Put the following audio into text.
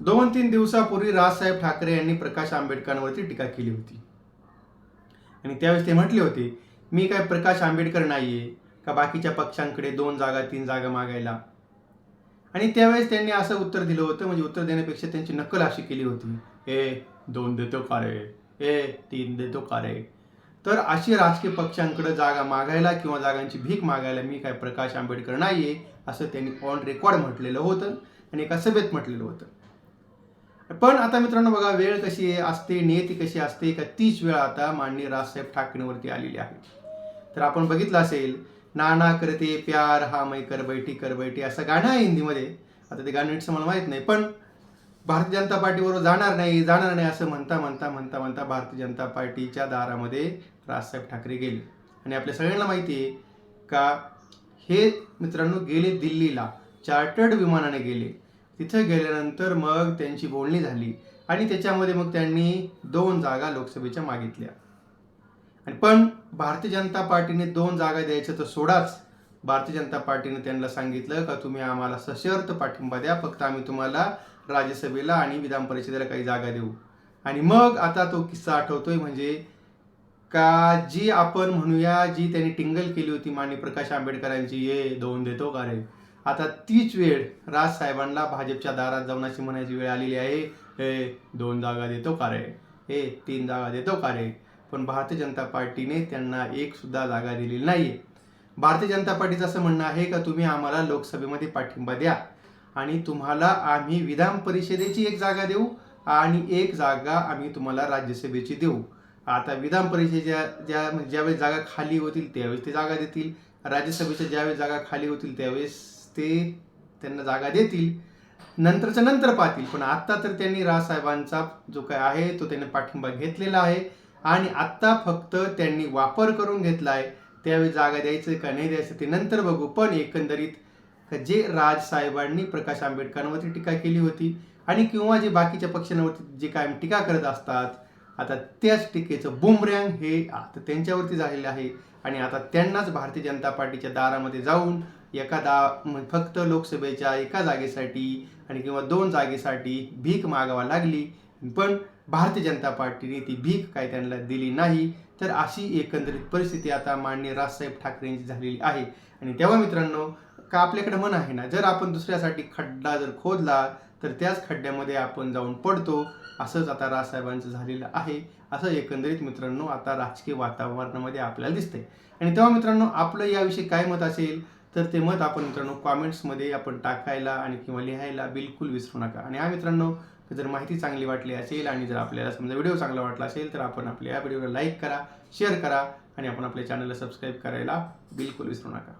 दोन तीन दिवसापूर्वी राजसाहेब ठाकरे यांनी प्रकाश आंबेडकरांवरती टीका केली होती. आणि त्यावेळेस ते म्हटले होते मी काय प्रकाश आंबेडकर नाहीये का बाकीच्या पक्षांकडे दोन जागा तीन जागा मागायला? आणि त्यावेळेस त्यांनी असं उत्तर दिलं होतं म्हणजे उत्तर देण्यापेक्षा त्यांची नक्कल अशी केली होती ए दोन देतो का रे? ए तीन देतो का रे? तर अशी राजकीय पक्षांकडे जागा मागायला किंवा जागांची भीक मागायला मी काय प्रकाश आंबेडकर नाहीये असं त्यांनी ऑन रेकॉर्ड म्हटलेलं होतं आणि एका सभेत म्हटलेलं होतं. पण आता मित्रांनो बघा वेळ कशी असते नियती कशी असते का तीच वेळ आता माननीय राजसाहेब ठाकरेंवरती आलेली आहे. तर आपण बघितलं असेल नाना करते प्यार हा मै कर बैठी कर बैठी असं गाणं आहे हिंदीमध्ये. आता ते गाणं नीटचं मला माहीत नाही पण भारतीय जनता पार्टीबरोबर जाणार नाही जाणार नाही असं म्हणता म्हणता म्हणता म्हणता भारतीय जनता पार्टीच्या दारामध्ये राजसाहेब ठाकरे गेले. आणि आपल्या सगळ्यांना माहिती आहे का हे मित्रांनो गेले दिल्लीला चार्टर्ड विमानाने गेले. तिथं गेल्यानंतर मग त्यांची बोलणी झाली आणि त्याच्यामध्ये मग त्यांनी दोन जागा लोकसभेच्या मागितल्या. आणि पण भारतीय जनता पार्टीने दोन जागा द्यायचं तर सोडाच. भारतीय जनता पार्टीने त्यांना सांगितलं का तुम्ही आम्हाला सशर्त पाठिंबा द्या फक्त आम्ही तुम्हाला राज्यसभेला आणि विधान परिषदेला काही जागा देऊ. आणि मग आता तो किस्सा आठवतोय म्हणजे का जी आपण म्हणूया जी त्यांनी टिंगल केली होती माननीय प्रकाश आंबेडकरांची ये दोन देतो का रे? आता तीच वेळ राज साहेबांना भाजपच्या दारात जाऊन अशी म्हणायची वेळ आलेली आहे. हे दोन जागा देतो का रे? हे तीन जागा देतो का रे? पण भारतीय जनता पार्टीने त्यांना एक सुद्धा जागा दिलेली नाही भारतीय जनता पार्टीचं असं म्हणणं आहे का तुम्ही आम्हाला लोकसभेमध्ये पाठिंबा द्या. आणि तुम्हाला आम्ही विधान परिषदेची एक जागा देऊ आणि एक जागा आम्ही तुम्हाला राज्यसभेची देऊ. आता विधान परिषदेच्या ज्या ज्यावेळेस जागा खाली होतील त्यावेळेस ते जागा देतील. राज्यसभेच्या ज्यावेळेस जागा खाली होतील त्यावेळेस ते त्यांना जागा देतील नंतरच्या नंतर पाहतील. पण आत्ता तर त्यांनी रावसाहेबांचा जो काय आहे तो त्यांनी पाठिंबा घेतलेला आहे. आणि आत्ता फक्त त्यांनी वापर करून घेतला आहे त्यावेळी जागा द्यायचं का नाही द्यायचं ते नंतर बघू. पण एकंदरीत जे राजसाहेबांनी प्रकाश आंबेडकरांवरती टीका केली होती आणि किंवा जे बाकीच्या पक्षांवरती जे कायम टीका करत असतात आता त्याच टीकेचं बुमरँग हे आता त्यांच्यावरती झालेलं आहे. आणि आता त्यांनाच भारतीय जनता पार्टीच्या दारामध्ये जाऊन एखादा फक्त लोकसभेच्या एका जागेसाठी आणि किंवा दोन जागेसाठी भीक मागावा लागली पण भारतीय जनता पार्टीने ती भीक काय त्यांना दिली नाही तर अशी एकंदरीत परिस्थिती आता माननीय राजसाहेब ठाकरेंची झालेली आहे. आणि तेव्हा मित्रांनो का आपल्याकडे मन आहे ना जर आपण दुसऱ्यासाठी खड्डा जर खोदला तर त्याच खड्ड्यामध्ये आपण जाऊन पडतो असंच आता राजसाहेबांचं झालेलं आहे. असं एकंदरीत मित्रांनो आता राजकीय वातावरणामध्ये आपल्याला दिसतंय. आणि तेव्हा मित्रांनो आपलं याविषयी काय मत असेल? तर ते मत आपण मित्रांनो कॉमेंट्समध्ये आपण टाकायला आणि किंवा लिहायला बिलकुल विसरू नका. आणि हा मित्रांनो जर माहिती चांगली वाटली असेल आणि जर आपल्याला समजा व्हिडिओ चांगला वाटला असेल तर आपण आपल्या या व्हिडिओला लाईक करा शेअर करा आणि आपण आपल्या चॅनलला सबस्क्राईब करायला बिलकुल विसरू नका.